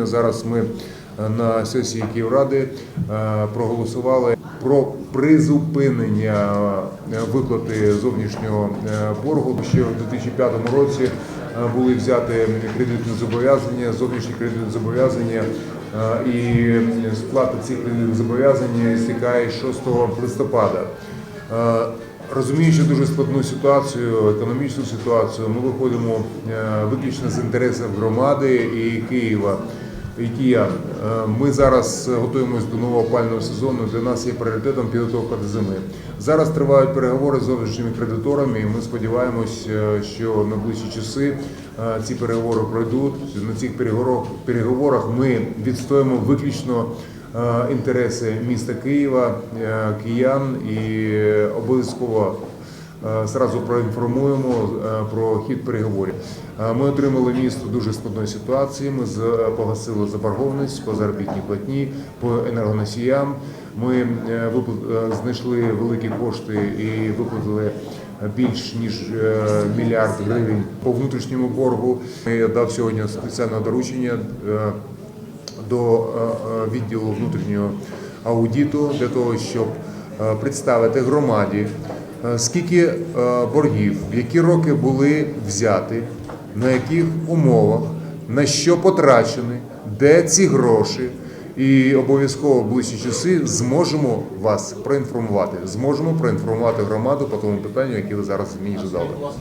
Зараз ми е, на сесії Київради е, проголосували про призупинення е, виплати зовнішнього боргу. Ще в 2005 році були взяти кредитні зобов'язання, зовнішні кредитні зобов'язання, і сплата цих кредитних зобов'язань стікає 6 листопада. Розуміючи дуже складну ситуацію, економічну ситуацію, ми виходимо виключно з інтересів громади і Києва і киян. Е, Ми зараз готуємося до нового опального сезону. Для нас є пріоритетом підготовка до зими. Зараз тривають переговори з зовнішніми кредиторами. і Ми сподіваємось, е, що в найближчі часи е, ці переговори пройдуть. На цих переговорах ми відстоїмо виключно е, інтереси міста Києва, е, киян і е, обов'язково е, зразу проінформуємо е, про хід переговорів. Е, Ми отримали місто дуже складної ситуації. Ми погасили заборгованість по заробітній платні, по енергоносіям. Ми е, е, знайшли великі кошти і виплатили більш ніж е, мільярд гривень по внутрішньому боргу. Я дав сьогодні спеціальне доручення. е, до е, е, відділу внутрішнього аудиту для того, щоб е, представити громаді, е, скільки е, боргів, які роки були взяти, на яких умовах, на що потрачені, де ці гроші. І обов'язково в ближчі часи зможемо вас проінформувати. Зможемо проінформувати громаду по тому питанню, яке ви зараз мені задали.